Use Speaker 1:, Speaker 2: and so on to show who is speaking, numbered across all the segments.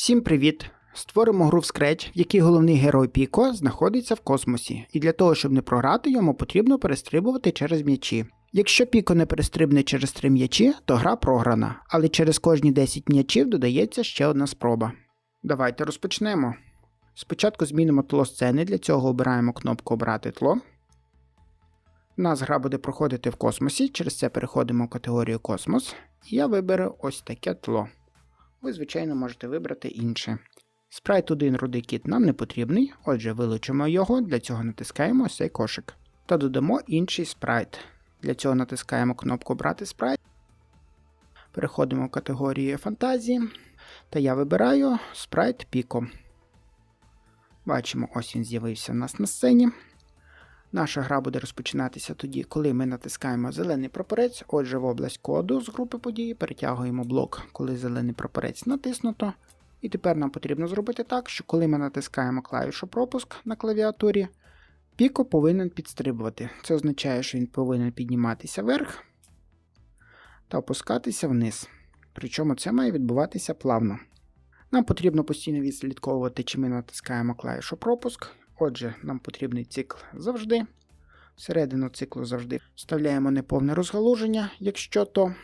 Speaker 1: Всім привіт! Створимо гру в Scratch, в якій головний герой Піко знаходиться в космосі, і для того, щоб не програти йому, потрібно перестрибувати через м'ячі. Якщо Піко не перестрибне через три м'ячі, то гра програна, але через кожні 10 м'ячів додається ще одна спроба. Давайте розпочнемо. Спочатку змінимо тло сцени, для цього обираємо кнопку Обрати тло. У нас гра буде проходити в космосі, через це переходимо в категорію Космос, і я виберу ось таке тло. Ви, звичайно, можете вибрати інше. Спрайт 1 рудий кіт нам не потрібний, отже, вилучимо його, для цього натискаємо ось цей кошик. Та додамо інший спрайт. Для цього натискаємо кнопку Брати спрайт. Переходимо в категорію фантазії. Та я вибираю спрайт Піко. Бачимо, ось він з'явився в нас на сцені. Наша гра буде розпочинатися тоді, коли ми натискаємо зелений прапорець. Отже, в область коду з групи події перетягуємо блок, коли зелений прапорець натиснуто. І тепер нам потрібно зробити так, що коли ми натискаємо клавішу пропуск на клавіатурі, Піко повинен підстрибувати. Це означає, що він повинен підніматися вверх та опускатися вниз. Причому це має відбуватися плавно. Нам потрібно постійно відслідковувати, чи ми натискаємо клавішу пропуск. Отже, нам потрібний цикл завжди. Всередину циклу завжди вставляємо неповне розгалуження, якщо то.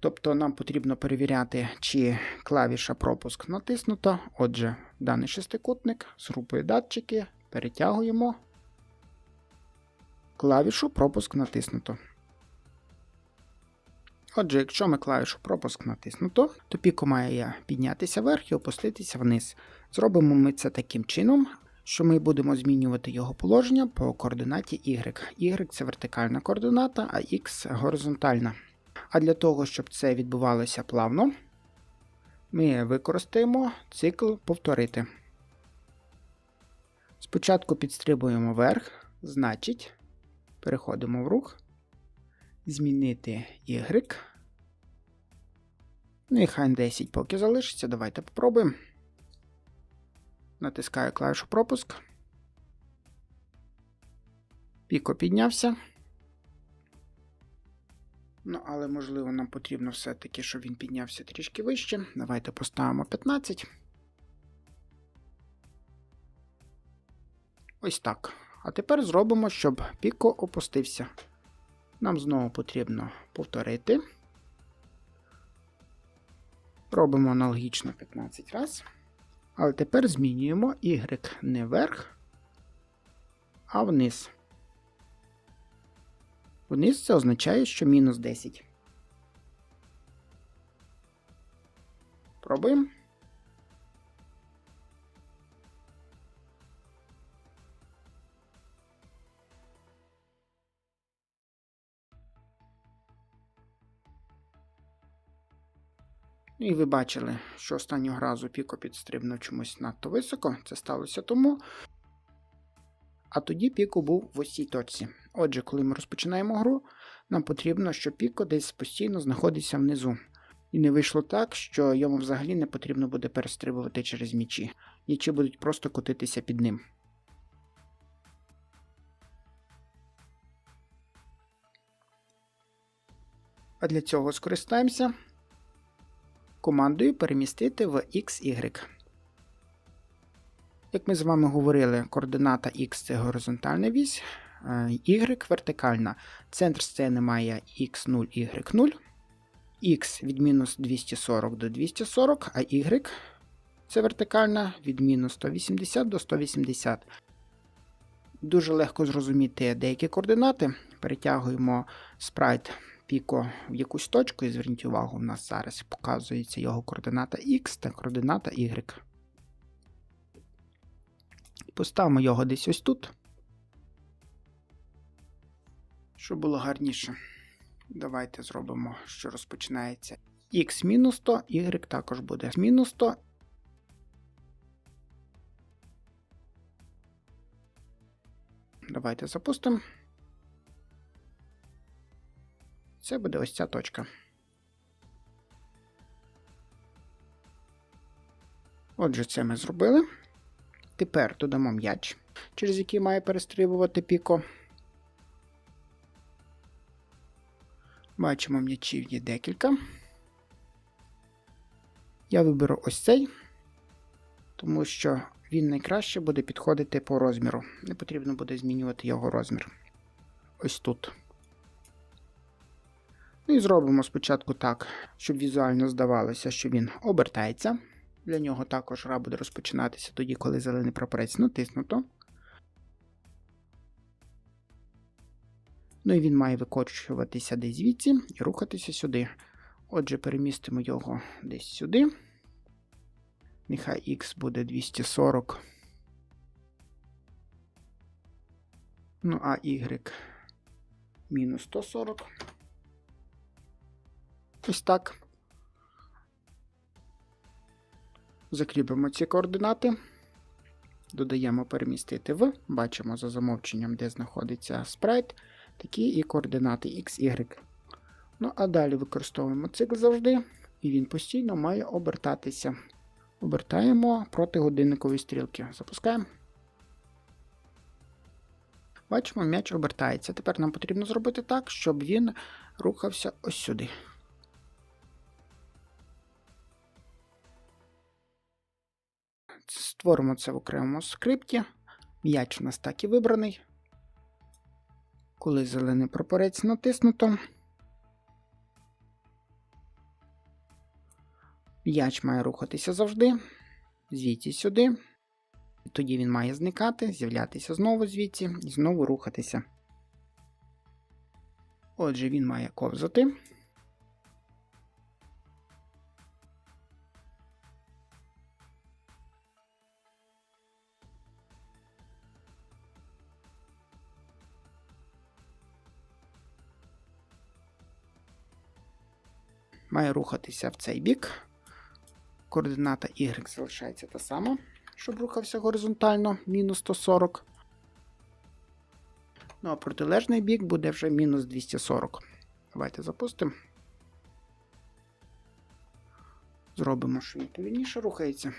Speaker 1: Тобто нам потрібно перевіряти, чи клавіша пропуск натиснута. Отже, даний шестикутник з групою датчики перетягуємо. Клавішу пропуск натиснуто. Отже, якщо ми клавішу пропуск натиснуто, то піко має піднятися вверх і опуститися вниз. Зробимо ми це таким чином, що ми будемо змінювати його положення по координаті Y. Y це вертикальна координата, а X горизонтальна. А для того, щоб це відбувалося плавно, ми використаємо цикл повторити. Спочатку підстрибуємо вверх, значить, переходимо в рух, змінити Y. Ну і хай 10 поки залишиться. Давайте попробуємо. Натискаю клавішу пропуск. Піко піднявся. Ну, але, можливо, нам потрібно все-таки, щоб він піднявся трішки вище. Давайте поставимо 15. Ось так. А тепер зробимо, щоб піко опустився. Нам знову потрібно повторити. Робимо аналогічно 15 разів. Але тепер змінюємо Y не вверх, а вниз. Вниз це означає, що мінус 10. Пробуємо. Ну і ви бачили, що останнього разу Піко підстрибнув чомусь надто високо. Це сталося тому. А тоді Піко був в ось цій точці. Отже, коли ми розпочинаємо гру, нам потрібно, щоб Піко десь постійно знаходиться внизу. І не вийшло так, що йому взагалі не потрібно буде перестрибувати через мічі. Мічі будуть просто котитися під ним. А для цього скористаємося командою перемістити в XY. Як ми з вами говорили, координата X це горизонтальна вісь, Y вертикальна. Центр сцени має X0, Y0. X від мінус 240 до 240, а Y це вертикальна від мінус 180 до 180. Дуже легко зрозуміти деякі координати. Перетягуємо спрайт піко в якусь точку, і зверніть увагу, у нас зараз показується його координата X та координата Y. Поставимо його десь ось тут. Щоб було гарніше. Давайте зробимо, що розпочинається x мінус 100, y також буде мінус 100. Давайте запустимо. Це буде ось ця точка. Отже, це ми зробили. Тепер додамо м'яч, через який має перестрибувати піко. Бачимо, м'ячів є декілька. Я виберу ось цей. тому що він найкраще буде підходити по розміру. Не потрібно буде змінювати його розмір. Ось тут. Ну і зробимо спочатку так, щоб візуально здавалося, що він обертається. Для нього також гра буде розпочинатися тоді, коли зелений прапорець натиснуто. Ну і він має викочуватися десь звідси і рухатися сюди. Отже, перемістимо його десь сюди. Нехай X буде 240. Ну, а Y мінус 140. Ось так. Закріпимо ці координати. Додаємо перемістити в. Бачимо за замовченням, де знаходиться спрайт. Такі і координати X, Y. Ну, а далі використовуємо цикл завжди, і він постійно має обертатися. Обертаємо проти годинникової стрілки. Запускаємо. Бачимо, м'яч обертається. Тепер нам потрібно зробити так, щоб він рухався ось сюди. Створимо це в окремому скрипті. М'яч у нас так і вибраний. Коли зелений прапорець натиснуто. М'яч має рухатися завжди. Звідси сюди. Тоді він має зникати, з'являтися знову звідси і знову рухатися. Отже, він має ковзати. Має рухатися в цей бік. Координата Y залишається та сама, щоб рухався горизонтально, мінус 140. Ну а протилежний бік буде вже мінус 240. Давайте запустимо. Зробимо, що він повільніше рухається.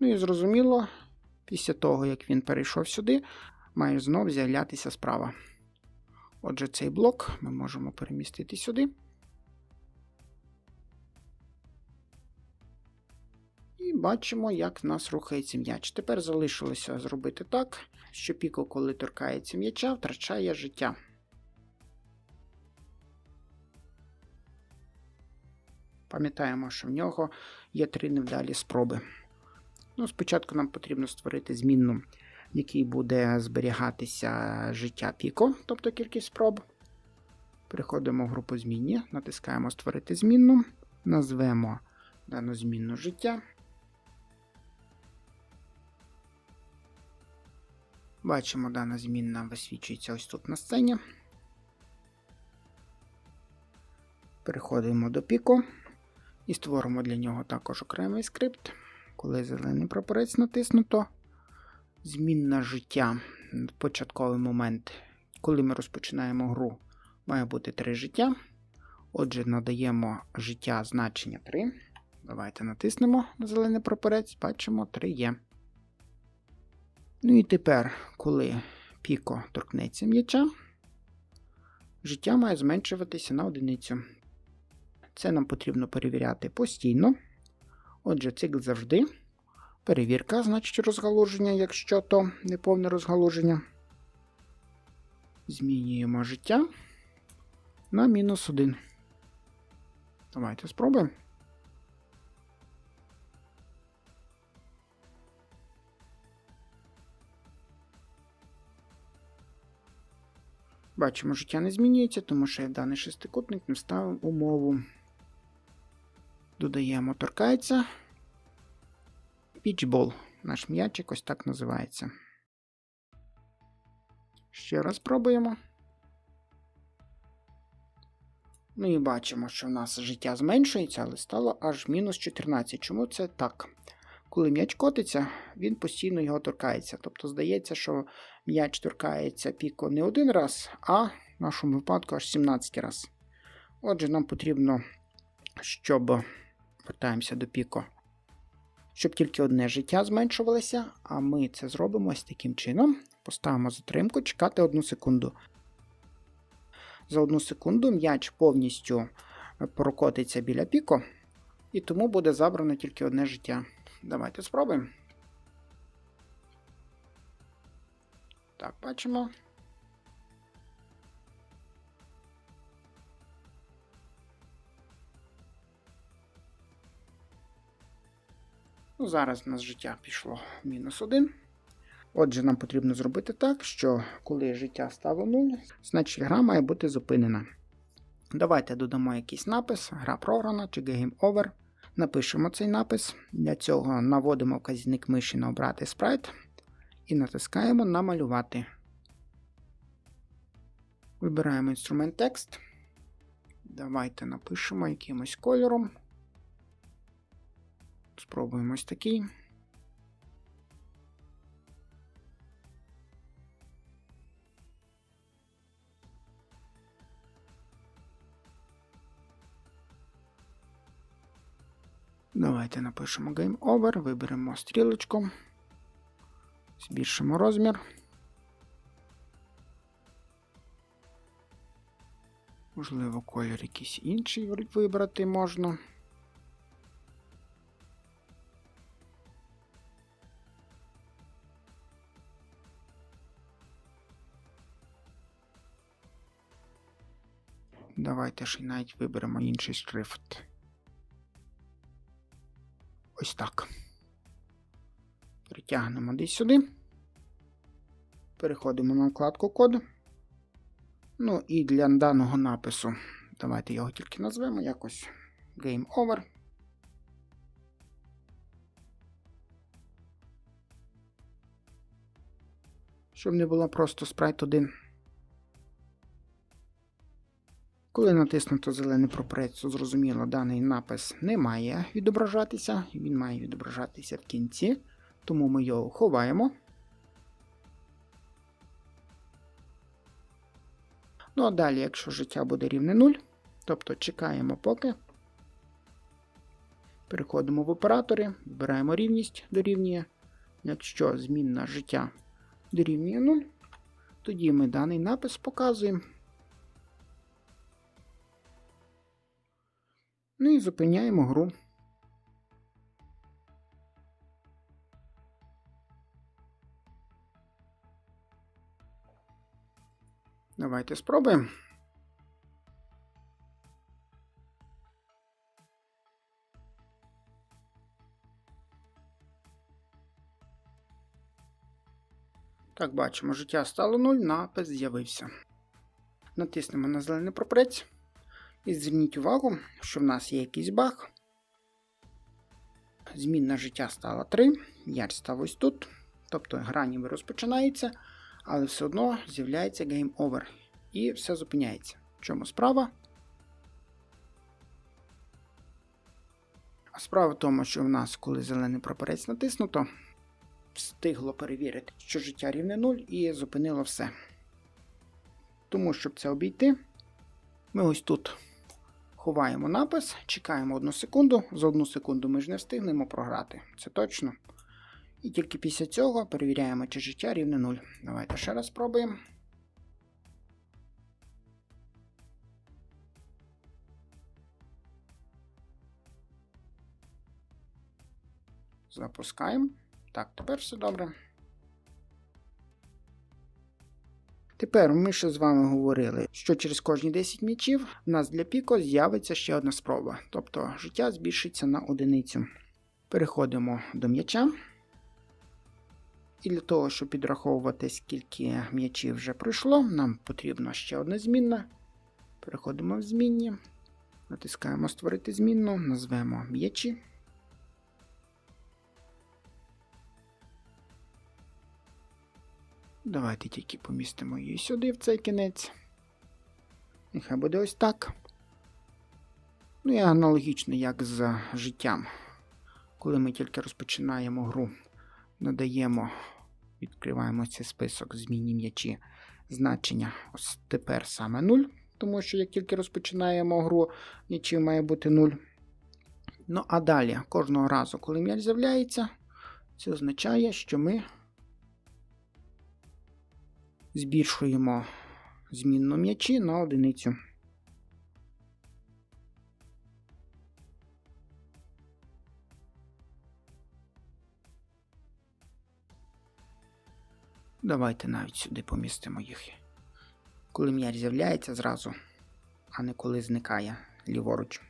Speaker 1: Ну і зрозуміло, після того, як він перейшов сюди, має знов з'являтися справа. Отже, цей блок ми можемо перемістити сюди. І бачимо, як в нас рухається м'яч. Тепер залишилося зробити так, що піко, коли торкається м'яча, втрачає життя. Пам'ятаємо, що в нього є три невдалі спроби. Ну, Спочатку нам потрібно створити змінну якій буде зберігатися життя піко, тобто кількість спроб. Переходимо в групу змінні, натискаємо Створити змінну, назвемо дану змінну життя. Бачимо, дана змінна висвічується ось тут на сцені. Переходимо до піку і створимо для нього також окремий скрипт. Коли зелений прапорець натиснуто, змінна життя. Початковий момент, коли ми розпочинаємо гру, має бути 3 життя. Отже, надаємо життя значення 3. Давайте натиснемо на зелений прапорець, бачимо, 3 є. Ну і тепер, коли піко торкнеться м'яча, життя має зменшуватися на одиницю. Це нам потрібно перевіряти постійно. Отже, цикл завжди. Перевірка, значить розгалуження, якщо то неповне розгалуження. Змінюємо життя на мінус 1. Давайте спробуємо. Бачимо, життя не змінюється, тому що я даний шестикутник не вставив умову. Додаємо торкається. Пічбол. Наш м'ячик ось так називається. Ще раз пробуємо. Ну і бачимо, що в нас життя зменшується, але стало аж мінус 14. Чому це так? Коли м'яч котиться, він постійно його торкається. Тобто здається, що м'яч торкається піко не один раз, а в нашому випадку аж 17 раз. Отже, нам потрібно, щоб вертаємося до піко, щоб тільки одне життя зменшувалося, а ми це зробимо ось таким чином. Поставимо затримку, чекати одну секунду. За одну секунду м'яч повністю прокотиться біля піко, і тому буде забрано тільки одне життя. Давайте спробуємо. Так, бачимо. Ну, Зараз у нас життя пішло мінус один. Отже, нам потрібно зробити так, що коли життя стало 0, значить гра має бути зупинена. Давайте додамо якийсь напис, гра програна чи Game Over. Напишемо цей напис. Для цього наводимо вказівник миші на обрати спрайт і натискаємо Намалювати. Вибираємо інструмент текст. Давайте напишемо якимось кольором. Спробуємо ось такий. Давайте напишемо Game Over, виберемо стрілочку, збільшимо розмір. Можливо, колір якийсь інший вибрати можна. Давайте ще навіть виберемо інший шрифт. Ось так. Притягнемо десь сюди. Переходимо на вкладку код. Ну і для даного напису давайте його тільки назвемо якось Game Over. Щоб не було просто спрайт 1. Коли натиснуто зелений пропорець, то зрозуміло, даний напис не має відображатися, він має відображатися в кінці, тому ми його ховаємо. Ну а далі, якщо життя буде рівне 0, тобто чекаємо поки. Переходимо в оператори, вибираємо рівність дорівнює. Якщо змінна життя дорівнює 0, тоді ми даний напис показуємо. Ну і зупиняємо гру. Давайте спробуємо. Так, бачимо, життя стало 0, напис з'явився. Натиснемо на зелений пропрець. І зверніть увагу, що в нас є якийсь баг. Змінна життя стала 3, ярь став ось тут. Тобто гра ніби розпочинається, але все одно з'являється Game Over. І все зупиняється. В чому справа? А справа в тому, що в нас, коли зелений прапорець натиснуто, встигло перевірити, що життя рівне 0 і зупинило все. Тому, щоб це обійти, ми ось тут ховаємо напис, чекаємо одну секунду. За одну секунду ми ж не встигнемо програти. Це точно. І тільки після цього перевіряємо, чи життя рівне 0. Давайте ще раз спробуємо. Запускаємо. Так, тепер все добре. Тепер ми ще з вами говорили, що через кожні 10 м'ячів в нас для піко з'явиться ще одна спроба, тобто життя збільшиться на одиницю. Переходимо до м'яча. І для того, щоб підраховувати, скільки м'ячів вже пройшло, нам потрібна ще одна змінна. Переходимо в змінні, натискаємо Створити змінну, назвемо м'ячі. Давайте тільки помістимо її сюди, в цей кінець. Нехай буде ось так. Ну і аналогічно, як з життям. Коли ми тільки розпочинаємо гру, надаємо, відкриваємо цей список змінні м'ячі значення ось тепер саме 0, тому що як тільки розпочинаємо гру, м'ячів має бути 0. Ну, а далі, кожного разу, коли м'яч з'являється, це означає, що ми збільшуємо змінну м'ячі на одиницю. Давайте навіть сюди помістимо їх. Коли м'яч з'являється зразу, а не коли зникає ліворуч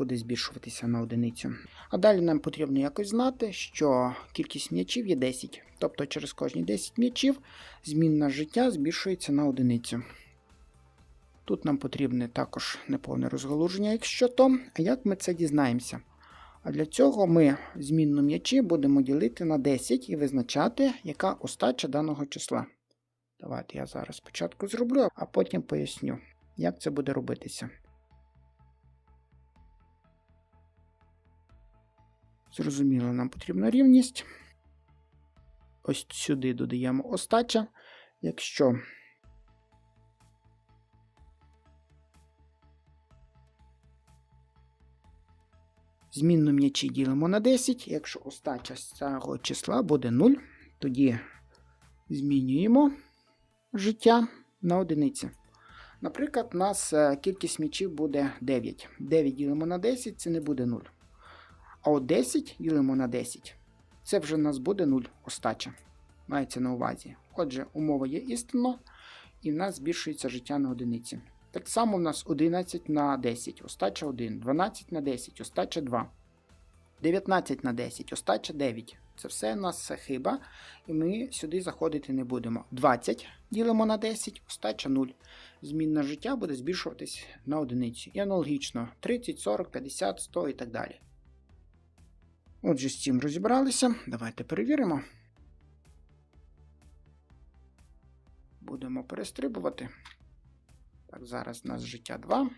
Speaker 1: буде збільшуватися на одиницю. А далі нам потрібно якось знати, що кількість м'ячів є 10. Тобто через кожні 10 м'ячів змінна життя збільшується на одиницю. Тут нам потрібне також неповне розгалуження, якщо то. А як ми це дізнаємося? А для цього ми змінну м'ячі будемо ділити на 10 і визначати, яка остача даного числа. Давайте я зараз спочатку зроблю, а потім поясню, як це буде робитися. Зрозуміло, нам потрібна рівність. Ось сюди додаємо остача. Якщо змінну м'ячі ділимо на 10, якщо остача з цього числа буде 0, тоді змінюємо життя на одиниці. Наприклад, у нас е, кількість м'ячів буде 9. 9 ділимо на 10, це не буде 0. А от 10 ділимо на 10, це вже у нас буде 0 остача. Мається на увазі. Отже, умова є істинна, і в нас збільшується життя на одиниці. Так само в нас 11 на 10, остача 1, 12 на 10, остача 2, 19 на 10, остача 9. Це все у нас хиба, і ми сюди заходити не будемо. 20 ділимо на 10, остача 0. Змінне життя буде збільшуватись на одиницю. І аналогічно 30, 40, 50, 100 і так далі. Отже, з цим розібралися. Давайте перевіримо. Будемо перестрибувати. Так, зараз у нас життя 2.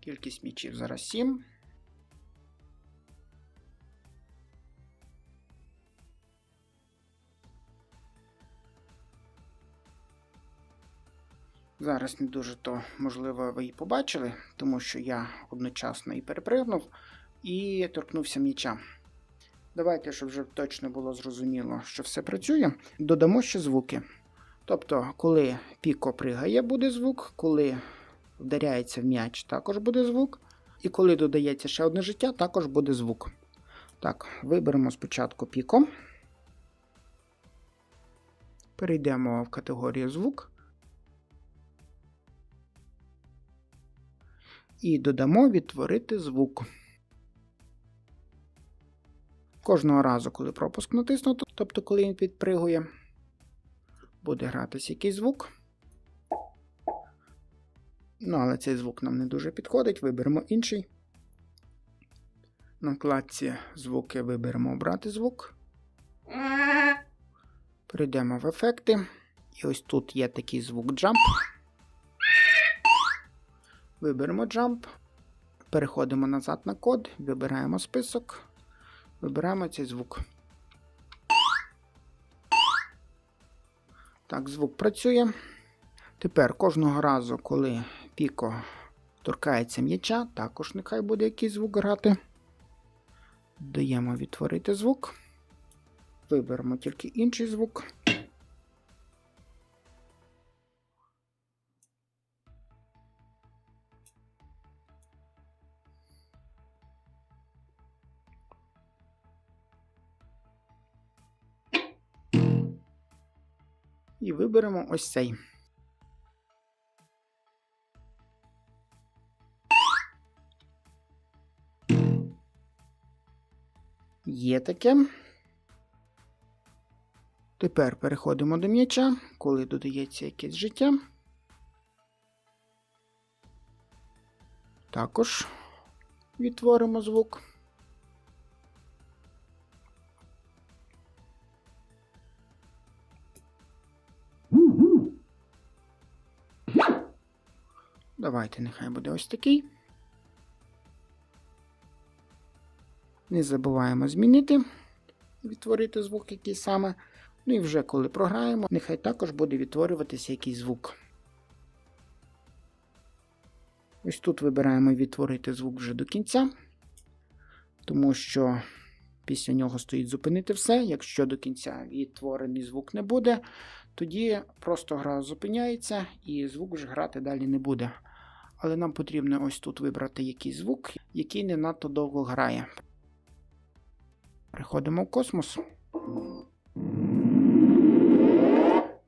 Speaker 1: Кількість м'ячів зараз 7. Зараз не дуже то, можливо, ви і побачили, тому що я одночасно і перепригнув, і торкнувся м'яча. Давайте, щоб вже точно було зрозуміло, що все працює, додамо ще звуки. Тобто, коли піко пригає, буде звук, коли вдаряється в м'яч, також буде звук. І коли додається ще одне життя, також буде звук. Так, виберемо спочатку піко. Перейдемо в категорію звук. І додамо відтворити звук. Кожного разу, коли пропуск натиснуто, тобто коли він підпригує, буде гратися якийсь звук. Ну, але цей звук нам не дуже підходить, виберемо інший. На вкладці звуки виберемо обрати звук. Перейдемо в ефекти. І ось тут є такий звук jump. Виберемо jump. Переходимо назад на код, вибираємо список. Вибираємо цей звук. Так, звук працює. Тепер кожного разу, коли Піко торкається м'яча, також нехай буде якийсь звук грати. Даємо відтворити звук. Виберемо тільки інший звук. Виберемо ось цей. Є таке. Тепер переходимо до м'яча, коли додається якесь життя. Також відтворимо звук. Давайте нехай буде ось такий. Не забуваємо змінити, відтворити звук який саме. Ну і вже коли програємо, нехай також буде відтворюватися якийсь звук. Ось тут вибираємо відтворити звук вже до кінця, тому що після нього стоїть зупинити все. Якщо до кінця відтворений звук не буде, тоді просто гра зупиняється і звук вже грати далі не буде. Але нам потрібно ось тут вибрати якийсь звук, який не надто довго грає. Переходимо в космос.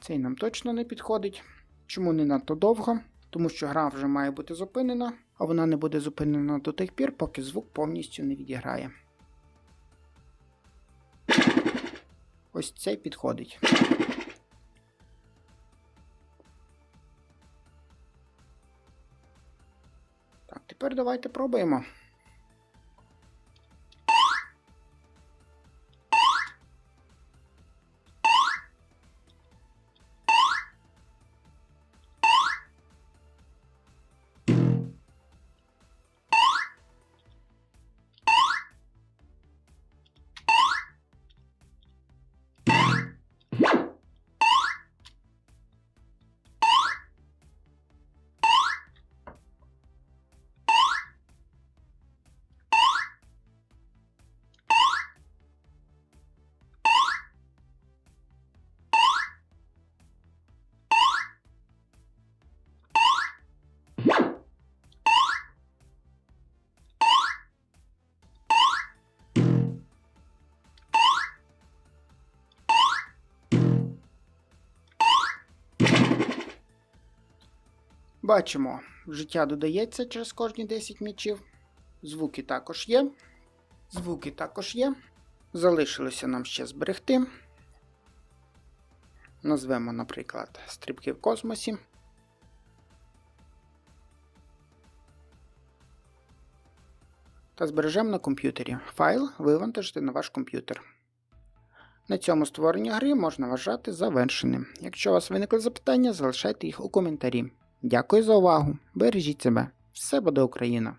Speaker 1: Цей нам точно не підходить. Чому не надто довго? Тому що гра вже має бути зупинена, а вона не буде зупинена до тих пір, поки звук повністю не відіграє. Ось цей підходить. Тепер давайте пробуємо. Бачимо, життя додається через кожні 10 м'ячів. Звуки також є. Звуки також є. Залишилося нам ще зберегти. Назвемо, наприклад, стрибки в космосі. Та збережемо на комп'ютері. Файл вивантажити на ваш комп'ютер. На цьому створення гри можна вважати завершеним. Якщо у вас виникли запитання, залишайте їх у коментарі. Дякую за увагу. Бережіть себе. Все буде Україна!